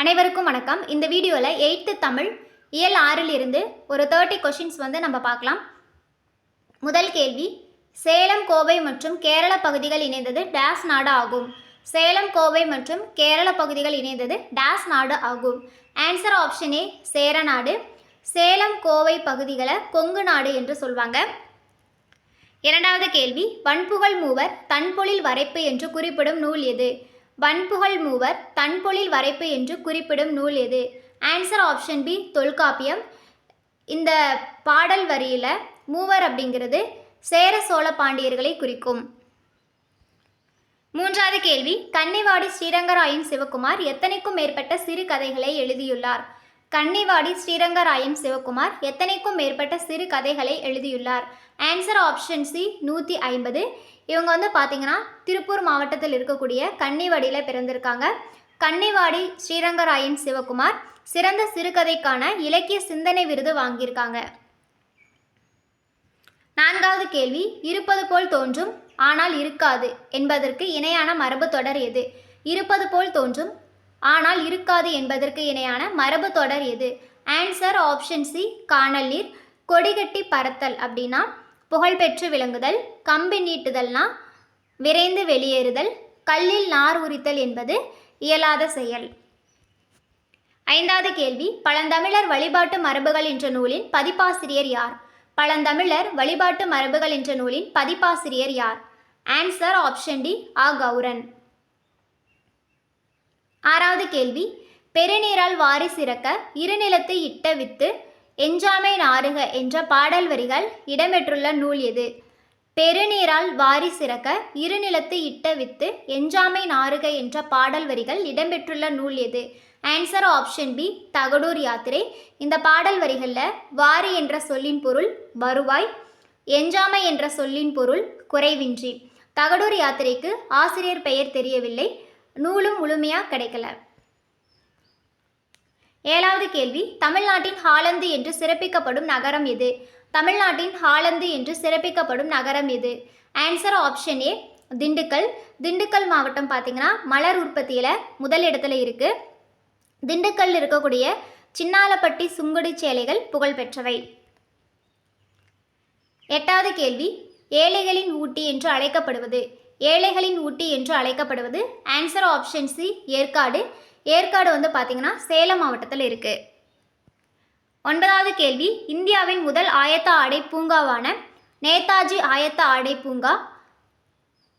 அனைவருக்கும் வணக்கம். இந்த வீடியோவில் எயித்து தமிழ் இயல் ஆறில் இருந்து ஒரு தேர்ட்டி கொஷின்ஸ் வந்து நம்ம பார்க்கலாம். முதல் கேள்வி சேலம் கோவை மற்றும் கேரள பகுதிகள் இணைந்தது டேஸ் நாடு ஆகும். சேலம் கோவை மற்றும் கேரள பகுதிகள் இணைந்தது டேஸ் நாடு ஆகும். Answer option A Cheranadu Salem Kovai பகுதிகளை கொங்கு நாடு என்று சொல்வாங்க. இரண்டாவது கேள்வி வன்புகழ் மூவர் தன்பொழில் வரைப்பு என்று குறிப்பிடும் நூல் எது? வன்புகழ் மூவர் தன்பொழில் வரைப்பு என்று குறிப்பிடும் நூல் எது? Answer option B Tolkappiyam. இந்த பாடல் வரியில் மூவர் அப்படிங்கிறது சேர சோழ பாண்டியர்களை குறிக்கும். மூன்றாவது கேள்வி கன்னிவாடி ஸ்ரீரங்கராயன் சிவகுமார் எத்தனைக்கும் மேற்பட்ட சிறு கதைகளை எழுதியுள்ளார்? கன்னிவாடி ஸ்ரீரங்கராயன் சிவகுமார் எத்தனைக்கும் மேற்பட்ட சிறு கதைகளை எழுதியுள்ளார். ஆன்சர் ஆப்ஷன் சி நூற்றி ஐம்பது. இவங்க வந்து பார்த்தீங்கன்னா திருப்பூர் மாவட்டத்தில் இருக்கக்கூடிய கன்னிவாடியில் பிறந்திருக்காங்க. கன்னிவாடி ஸ்ரீரங்கராயன் சிவகுமார் சிறந்த சிறுகதைக்கான இலக்கிய சிந்தனை விருது வாங்கியிருக்காங்க. நான்காவது கேள்வி இருப்பது போல் தோன்றும் ஆனால் இருக்காது என்பதற்கு இணையான மரபு தொடர் எது? இருப்பது போல் தோன்றும் ஆனால் இருக்காது என்பதற்கு இணையான மரபு தொடர் எது? ஆன்சர் ஆப்ஷன் சி காணலீர். கொடிகட்டி பறத்தல் அப்படின்னா புகழ்பெற்று விளங்குதல் கம்பி நீட்டுதல்னா விரைந்து வெளியேறுதல் கல்லில் நார் உரித்தல் என்பது இயலாத செயல். ஐந்தாவது கேள்வி பழந்தமிழர் வழிபாட்டு மரபுகள் என்ற நூலின் பதிப்பாசிரியர் யார்? பழந்தமிழர் வழிபாட்டு மரபுகள் என்ற நூலின் பதிப்பாசிரியர் யார்? ஆன்சர் ஆப்ஷன் டி ஆ கௌரன். ஆறாவது கேள்வி. பெருநீரால் வாரி சிறக்க இருநிலத்து இட்ட வித்து எஞ்சாமை நாறுக என்ற பாடல் வரிகள் இடம்பெற்றுள்ள நூல் எது? பெருநீரால் வாரி சிறக்க இருநிலத்து இட்ட வித்து எஞ்சாமை நாறுக என்ற பாடல் வரிகள் இடம்பெற்றுள்ள நூல் எது? ஆன்சர் ஆப்ஷன் பி தகடூர் யாத்திரை. இந்த பாடல் வரிகளில் வாரி என்ற சொல்லின் பொருள் வருவாய் எஞ்சாமை என்ற சொல்லின் பொருள் குறைவின்றி. தகடூர் யாத்திரைக்கு ஆசிரியர் பெயர் தெரியவில்லை. நூலும் முழுமையாக கிடைக்கல. ஏழாவது கேள்வி தமிழ்நாட்டின் ஹாலந்து என்று சிறப்பிக்கப்படும் நகரம் எது? தமிழ்நாட்டின் ஹாலந்து என்று சிறப்பிக்கப்படும் நகரம் எது? Answer option A Dindigul. Dindigul மாவட்டம் பார்த்தீங்கன்னா மலர் உற்பத்தியில் முதல் இடத்துல இருக்குது திண்டுக்கல் இருக்கக்கூடிய சின்னாலப்பட்டி சுங்குடி சேலைகள் புகழ்பெற்றவை. எட்டாவது கேள்வி ஏழைகளின் ஊட்டி என்று அழைக்கப்படுவது. ஏழைகளின் ஊட்டி என்று அழைக்கப்படுவது answer option C Yercaud. Yercaud வந்து பார்த்தீங்கன்னா சேலம் மாவட்டத்தில் இருக்கு. ஒன்பதாவது கேள்வி இந்தியாவின் முதல் ஆயத்த ஆடை பூங்காவான நேதாஜி ஆயத்த ஆடை பூங்கா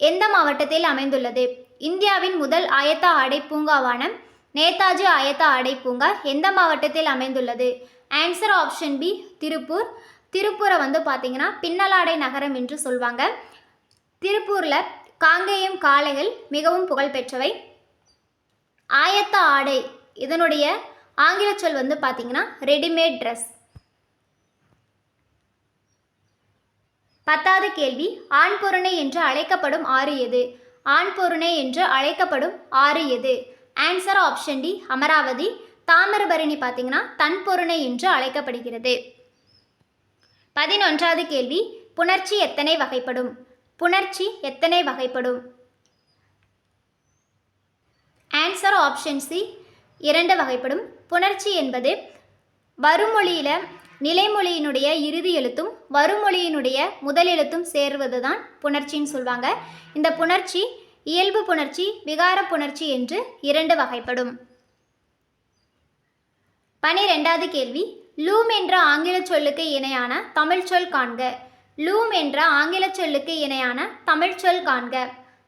எந்த மாவட்டத்தில் அமைந்துள்ளது? இந்தியாவின் முதல் ஆயத்த ஆடை பூங்காவான நேதாஜி ஆயத்த ஆடை பூங்கா எந்த மாவட்டத்தில் அமைந்துள்ளது? Answer option B Tiruppur. திருப்பூரை வந்து பார்த்தீங்கன்னா பின்னலாடை நகரம் என்று சொல்வாங்க. திருப்பூரில் காங்கேயம் காளைகள் மிகவும் புகழ்பெற்றவை. ஆயத்த ஆடை இதனுடைய ஆங்கில சொல் வந்து பார்த்தீங்கன்னா ரெடிமேட் ட்ரெஸ் பத்தாவது கேள்வி ஆண் பொருணை என்று அழைக்கப்படும் ஆறு எது? ஆண் பொருணை என்று அழைக்கப்படும் ஆறு எது? Answer option D Amaravathi. Thamirabarani பார்த்தீங்கன்னா தன் பொருணை என்று அழைக்கப்படுகிறது. பதினொன்றாவது கேள்வி புணர்ச்சி எத்தனை வகைப்படும்? புணர்ச்சி எத்தனை வகைப்படும்? ஆன்சர் ஆப்ஷன் சி இரண்டு வகைப்படும். புணர்ச்சி என்பது வருமொழியில் நிலைமொழியினுடைய இறுதி எழுத்தும் வருமொழியினுடைய முதல் எழுத்தும் சேர்வது தான் புணர்ச்சின்னு சொல்லுவாங்க இந்த புணர்ச்சி இயல்பு புணர்ச்சி விகார புணர்ச்சி என்று இரண்டு வகைப்படும். பனிரெண்டாவது கேள்வி லூம் என்ற ஆங்கில சொல்லுக்கு இணையான தமிழ் சொல் காண்க. லூம் என்ற ஆங்கில சொல்லுக்கு இணையான தமிழ் சொல் காண்க.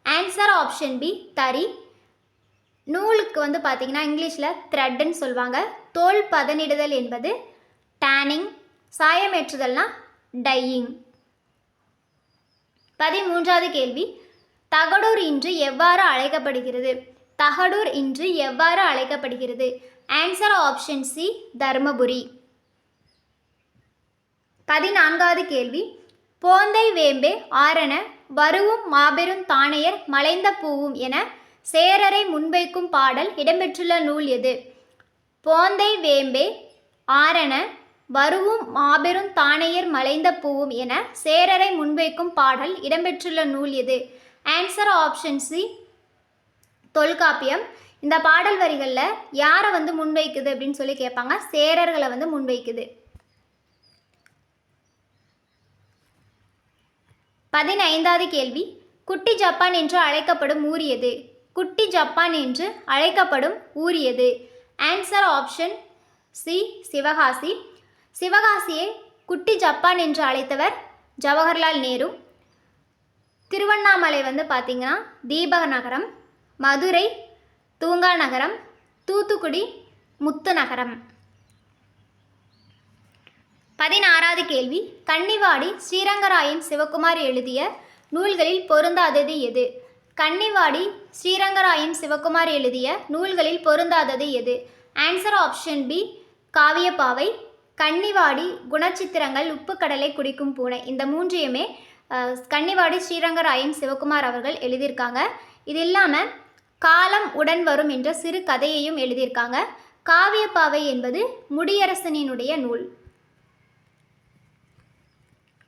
ஆன்சர் ஆப்ஷன் பி தறி. நூலுக்கு வந்து பார்த்தீங்கன்னா இங்கிலீஷில் த்ரெட்டுன்னு சொல்லுவாங்க. தோல் பதனிடுதல் என்பது டேனிங் சாயமேற்றுதல்னா டையிங் பதிமூன்றாவது கேள்வி. தகடூர் இன்று எவ்வாறு அழைக்கப்படுகிறது? தகடூர் இன்று எவ்வாறு அழைக்கப்படுகிறது? Answer option C Dharmapuri. பதினான்காவது கேள்வி. போந்தை வேம்பே ஆரண வருவும் மாபெரும் தானையர் மலைந்த பூவும் என சேரரை முன்வைக்கும் பாடல் இடம்பெற்றுள்ள நூல் எது? போந்தை வேம்பே ஆரண வருவும் மாபெரும் தானையர் மலைந்த பூவும் என சேரரை முன்வைக்கும் பாடல் இடம்பெற்றுள்ள நூல் எது? Answer option C Tolkappiyam. இந்த பாடல் வரிகளில் யாரை வந்து முன்வைக்குது அப்படின்னு சொல்லி கேட்பாங்க. சேரர்களை வந்து முன்வைக்குது. பதினைந்தாவது கேள்வி. குட்டி ஜப்பான் என்று அழைக்கப்படும் ஊர் எது குட்டி ஜப்பான் என்று அழைக்கப்படும் ஊர் எது ஆன்சர் ஆப்ஷன் சி சிவகாசி. சிவகாசியை குட்டி ஜப்பான் என்று அழைத்தவர் ஜவஹர்லால் நேரு. திருவண்ணாமலை வந்து பார்த்திங்கன்னா தீபக நகரம் மதுரை தூங்கா நகரம் தூத்துக்குடி முத்து நகரம். பதினாறாவது கேள்வி. கன்னிவாடி ஸ்ரீரங்கராயன் சிவகுமார் எழுதிய நூல்களில் பொருந்தாதது எது? கன்னிவாடி ஸ்ரீரங்கராயன் சிவகுமார் எழுதிய நூல்களில் பொருந்தாதது எது? Answer option B Kaviyappavai. Kannivadi குணச்சித்திரங்கள் உப்புக்கடலை குடிக்கும் பூனை. இந்த மூன்றையுமே கன்னிவாடி ஸ்ரீரங்கராயன் சிவகுமார் அவர்கள் எழுதியிருக்காங்க. இது இல்லாமல் காலம் உடன் வரும் என்ற சிறு கதையையும் எழுதியிருக்காங்க. காவியப்பாவை என்பது முடியரசனினுடைய நூல்.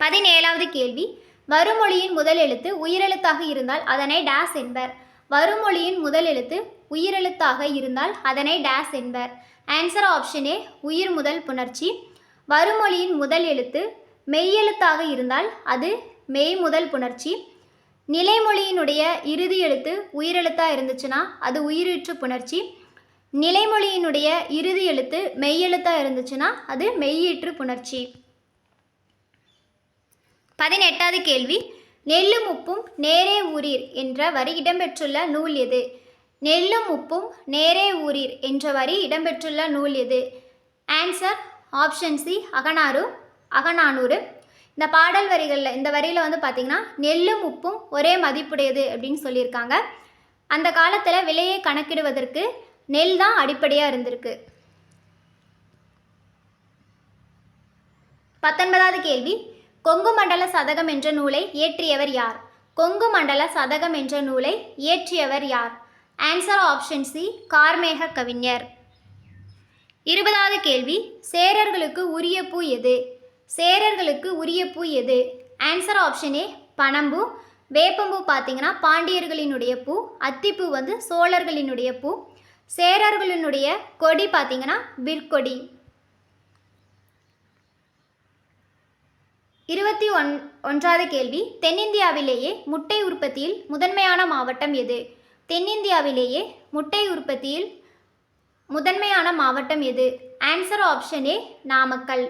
பதினேழாவது கேள்வி. வருமொழியின் முதல் எழுத்து உயிரெழுத்தாக இருந்தால் அதனை டேஸ் என்பர். வருமொழியின் முதல் எழுத்து உயிரெழுத்தாக இருந்தால் அதனை டேஸ் என்பர். ஆன்சர் ஆப்ஷன் ஏ உயிர் முதல் புணர்ச்சி. வருமொழியின் முதல் எழுத்து மெய்யெழுத்தாக இருந்தால் அது மெய் முதல் புணர்ச்சி. நிலைமொழியினுடைய இறுதி எழுத்து உயிரெழுத்தாக இருந்துச்சுன்னா அது உயிரீற்று புணர்ச்சி. நிலைமொழியினுடைய இறுதி எழுத்து மெய்யெழுத்தாக இருந்துச்சுன்னா அது மெய்யீற்று புணர்ச்சி. பதினெட்டாவது கேள்வி. நெல்லும் உப்பும் நேரே ஊரீர் என்ற வரி இடம்பெற்றுள்ள நூல் எது? நெல்லும் உப்பும் நேரே ஊரீர் என்ற வரி இடம்பெற்றுள்ள நூல் எது? ஆன்சர் ஆப்ஷன் சி அகனாறு அகநானூறு. இந்த பாடல் வரிகளில் இந்த வரியில் வந்து பார்த்திங்கன்னா நெல்லும் உப்பும் ஒரே மதிப்புடையது அப்படின்னு சொல்லியிருக்காங்க. அந்த காலத்தில் விலையை கணக்கிடுவதற்கு நெல் தான் அடிப்படையாக இருந்திருக்கு. பத்தொன்பதாவது கேள்வி. கொங்கு மண்டல சதகம் என்ற நூலை இயற்றியவர் யார்? கொங்கு மண்டல சதகம் என்ற நூலை இயற்றியவர் யார்? ஆன்சர் ஆப்ஷன் சி கார்மேக கவிஞர். இருபதாவது கேள்வி சேரர்களுக்கு உரிய பூ எது? சேரர்களுக்கு உரிய பூ எது? ஆன்சர் ஆப்ஷன் ஏ பனம்பூ. வேப்பம்பூ பார்த்தீங்கன்னா பாண்டியர்களினுடைய பூ அத்திப்பூ வந்து சோழர்களினுடைய பூ. சேரர்களினுடைய கொடி பார்த்தீங்கன்னா விற்கொடி. இருபத்தி ஒன் ஒன்றாவது கேள்வி. தென்னிந்தியாவிலேயே முட்டை உற்பத்தியில் முதன்மையான மாவட்டம் எது? தென்னிந்தியாவிலேயே முட்டை உற்பத்தியில் முதன்மையான மாவட்டம் எது? Answer option A Namakkal.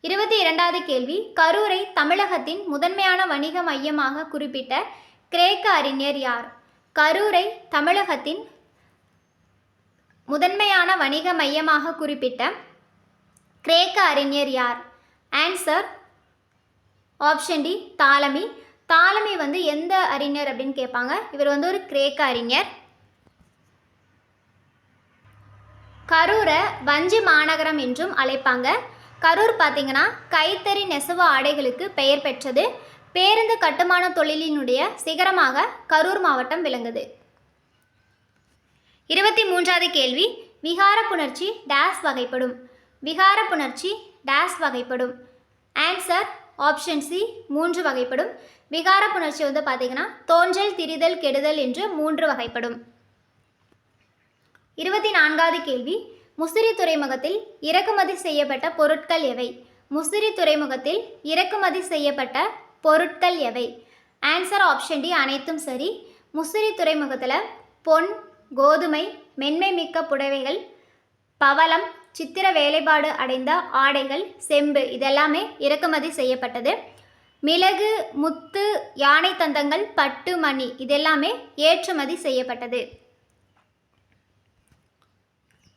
இருபத்தி இரண்டாவது கேள்வி. கரூரை தமிழகத்தின் முதன்மையான வணிக மையமாக குறிப்பிட்ட கிரேக்க அறிஞர் யார்? கரூரை தமிழகத்தின் முதன்மையான வணிக மையமாக குறிப்பிட்ட கிரேக்க அறிஞர் யார்? Answer option D Ptolemy Ptolemy வந்து எந்த அறிஞர் அப்படின்னு கேட்பாங்க? இவர் வந்து ஒரு கிரேக்க அறிஞர். கரூரை வஞ்சி மாநகரம் என்றும் அழைப்பாங்க. கரூர் பார்த்தீங்கன்னா கைத்தறி நெசவு ஆடைகளுக்கு பெயர் பெற்றது. பேருந்து கட்டுமான தொழிலினுடைய சிகரமாக கரூர் மாவட்டம் விளங்குது. இருபத்தி மூன்றாவது கேள்வி. விகார புணர்ச்சி டேஸ் வகைப்படும். விகார புணர்ச்சி டேஸ் வகைப்படும். ஆன்சர் ஆப்ஷன் சி மூன்று வகைப்படும். விகார புணர்ச்சி வந்து பார்த்தீங்கன்னா தோன்றல் திரிதல் கெடுதல் என்று மூன்று வகைப்படும். இருபத்தி நான்காவது கேள்வி. முசிறி துறைமுகத்தில் இறக்குமதி செய்யப்பட்ட பொருட்கள் எவை? முசிறி துறைமுகத்தில் இறக்குமதி செய்யப்பட்ட பொருட்கள் எவை? ஆன்சர் ஆப்ஷன் டி அனைத்தும் சரி. முசிறி துறைமுகத்தில் பொன் கோதுமை மென்மை மிக்க புடவைகள் பவளம் சித்திர வேலைப்பாடு அடைந்த ஆடைகள் செம்பு இதெல்லாமே இறக்குமதி செய்யப்பட்டது. மிளகு முத்து யானை தந்தங்கள் பட்டு மணி இதெல்லாமே ஏற்றுமதி செய்யப்பட்டது.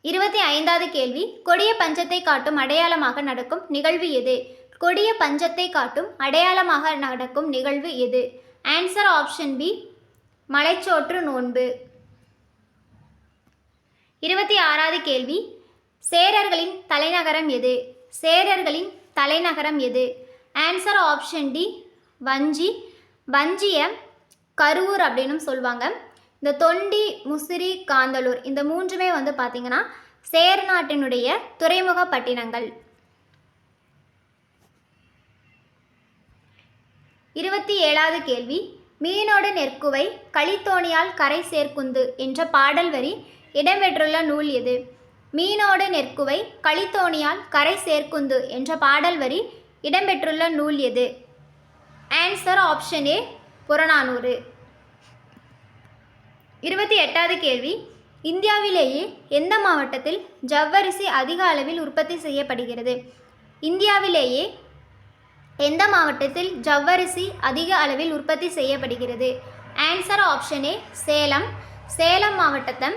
இருபத்தி ஐந்தாவது கேள்வி. கொடிய பஞ்சத்தை காட்டும் அடையாளமாக நடக்கும் நிகழ்வு எது? கொடிய பஞ்சத்தை காட்டும் அடையாளமாக நடக்கும் நிகழ்வு எது? ஆன்சர் ஆப்ஷன் பி மலைச்சோற்று நோன்பு. இருபத்தி ஆறாவது கேள்வி. சேரர்களின் தலைநகரம் எது? சேரர்களின் தலைநகரம் எது? ஆன்சர் ஆப்ஷன் டி வஞ்சி. வஞ்சிய கரூர் அப்படின்னும் சொல்லுவாங்க. இந்த தொண்டி முசிறி காந்தலூர் இந்த மூன்றுமே வந்து பார்த்திங்கன்னா சேர நாட்டினுடைய துறைமுக பட்டினங்கள். இருபத்தி ஏழாவது கேள்வி. மீனோடு நெற்குவை களித்தோணியால் கரை சேர்க்குந்து என்ற பாடல் வரி இடம்பெற்றுள்ள நூல் எது? மீனோடு நெற்குவை களித்தோணியால் கரை சேர்க்குந்து என்ற பாடல் வரி இடம்பெற்றுள்ள நூல் எது? Answer option A Purananuru. இருபத்தி எட்டாவது கேள்வி. இந்தியாவிலேயே எந்த மாவட்டத்தில் ஜவ்வரிசி அதிக அளவில் உற்பத்தி செய்யப்படுகிறது? இந்தியாவிலேயே எந்த மாவட்டத்தில் ஜவ்வரிசி அதிக அளவில் உற்பத்தி செய்யப்படுகிறது? Answer option A Salem. Salem மாவட்டத்தை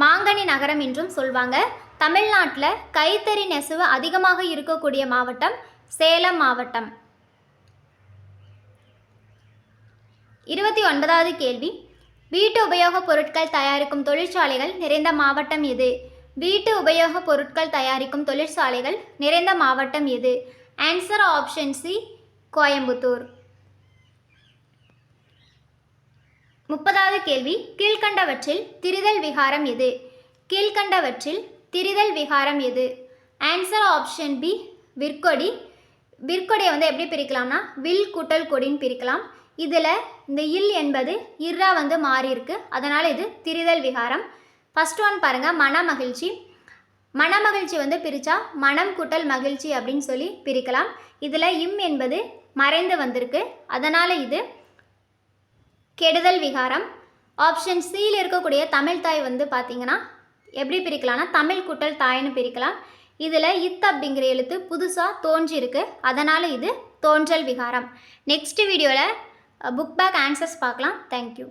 மாங்கனி நகரம் என்றும் சொல்வாங்க. தமிழ்நாட்டில் கைத்தறி நெசவு அதிகமாக இருக்கக்கூடிய மாவட்டம் சேலம் மாவட்டம். இருபத்தி ஒன்பதாவது கேள்வி. வீட்டு உபயோகப் பொருட்கள் தயாரிக்கும் தொழிற்சாலைகள் நிறைந்த மாவட்டம் எது? வீட்டு உபயோகப் பொருட்கள் தயாரிக்கும் தொழிற்சாலைகள் நிறைந்த மாவட்டம் எது? Answer option C Coimbatore. முப்பதாவது கேள்வி கீழ்கண்டவற்றில் திரிதல் விகாரம் எது? கீழ்கண்டவற்றில் திரிதல் விகாரம் எது? ஆன்சர் ஆப்ஷன் பி விற்கொடி. விற்கொடியை வந்து எப்படி பிரிக்கலாம்னா வில் கூட்டல் கொடின்னு பிரிக்கலாம். இதில் இந்த இல் என்பது இர்ரா வந்து மாறி இருக்கு. அதனால் இது திரிதல் விகாரம். ஃபர்ஸ்ட் ஒன் பாருங்கள் மன மகிழ்ச்சி மனமகிழ்ச்சி வந்து பிரித்தா மனம் கூட்டல் மகிழ்ச்சி அப்படின்னு சொல்லி பிரிக்கலாம். இதில் இம் என்பது மறைந்து வந்திருக்கு. அதனால் இது கெடுதல் விகாரம். ஆப்ஷன் சியில் இருக்கக்கூடிய தமிழ் தாய் வந்து பார்த்தீங்கன்னா எப்படி பிரிக்கலாம்னா தமிழ் குட்டல் தாய்னு பிரிக்கலாம். இதில் இத் அப்படிங்கிற எழுத்து புதுசாக தோன்றியிருக்கு. அதனால் இது தோன்றல் விகாரம். நெக்ஸ்ட் வீடியோவில் புக் பேக் ஆன்சர்ஸ் பார்க்கலாம். Thank you